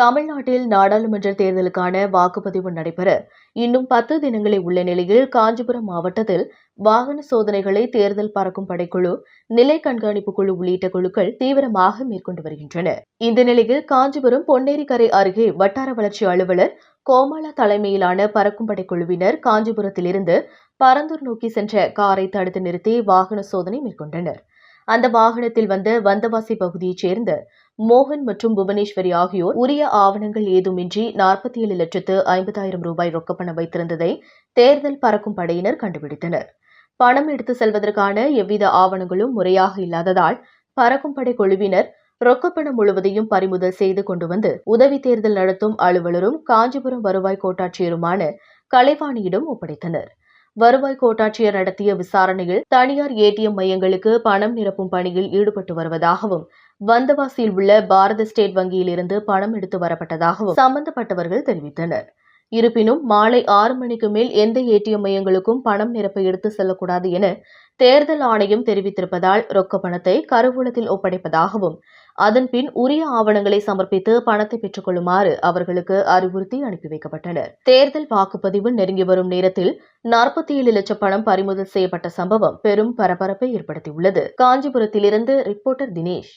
தமிழ்நாட்டில் நாடாளுமன்ற தேர்தலுக்கான வாக்குப்பதிவு நடைபெற இன்னும் பத்து தினங்களே உள்ள நிலையில் காஞ்சிபுரம் மாவட்டத்தில் வாகன சோதனைகளை தேர்தல் பறக்கும் படைக்குழு நிலை கண்காணிப்பு குழு உள்ளிட்ட குழுக்கள் தீவிரமாக மேற்கொண்டு வருகின்றன. இந்த நிலையில் காஞ்சிபுரம் பொன்னேரிக்கரை அருகே வட்டார வளர்ச்சி அலுவலர் கோமாளா தலைமையிலான பறக்கும் படைக்குழுவினர் காஞ்சிபுரத்திலிருந்து பரந்தூர் நோக்கி சென்ற காரை தடுத்து நிறுத்தி வாகன சோதனை மேற்கொண்டனர். அந்த வாகனத்தில் வந்த வந்தவாசி பகுதியைச் சேர்ந்த மோகன் மற்றும் புவனேஸ்வரி ஆகியோர் உரிய ஆவணங்கள் ஏதுமின்றி நாற்பத்தி ஏழு லட்சத்து ஐம்பதாயிரம் ரூபாய் ரொக்கப்பணம் வைத்திருந்ததை தேர்தல் பறக்கும் படையினர் கண்டுபிடித்தனர். பணம் எடுத்து செல்வதற்கான எவ்வித ஆவணங்களும் முறையாக இல்லாததால் பறக்கும் படை குழுவினர் ரொக்கப்பணம் முழுவதையும் பறிமுதல் செய்து கொண்டு வந்து உதவி தேர்தல் நடத்தும் அலுவலரும் காஞ்சிபுரம் வருவாய் கோட்டாட்சியருமான கலைவாணியிடம் ஒப்படைத்தனர். வருவாய் கோட்டாட்சியர் நடத்திய விசாரணையில் தனியார் ஏடிஎம் மையங்களுக்கு பணம் நிரப்பும் பணியில் ஈடுபட்டு வருவதாகவும் வந்தவாசியில் உள்ள பாரத ஸ்டேட் வங்கியில் இருந்து பணம் எடுத்து வரப்பட்டதாகவும் சம்பந்தப்பட்டவர்கள் தெரிவித்தனர். இருப்பினும் மாலை ஆறு மணிக்கு மேல் எந்த ஏடிஎம் மையங்களுக்கும் பணம் நிரப்ப எடுத்து செல்லக்கூடாது என தேர்தல் ஆணையம் தெரிவித்திருப்பதால் ரொக்க பணத்தை கருவூலத்தில் ஒப்படைப்பதாகவும் அதன்பின் உரிய ஆவணங்களை சமர்ப்பித்து பணத்தை பெற்றுக் கொள்ளுமாறு அவர்களுக்கு அறிவுறுத்தி அனுப்பி வைக்கப்பட்டனர். தேர்தல் வாக்குப்பதிவு நெருங்கி வரும் நேரத்தில் நாற்பத்தி ஏழு லட்சம் பணம் பறிமுதல் செய்யப்பட்ட சம்பவம் பெரும் பரபரப்பை ஏற்படுத்தியுள்ளது. காஞ்சிபுரத்திலிருந்து ரிப்போர்ட்டர் தினேஷ்.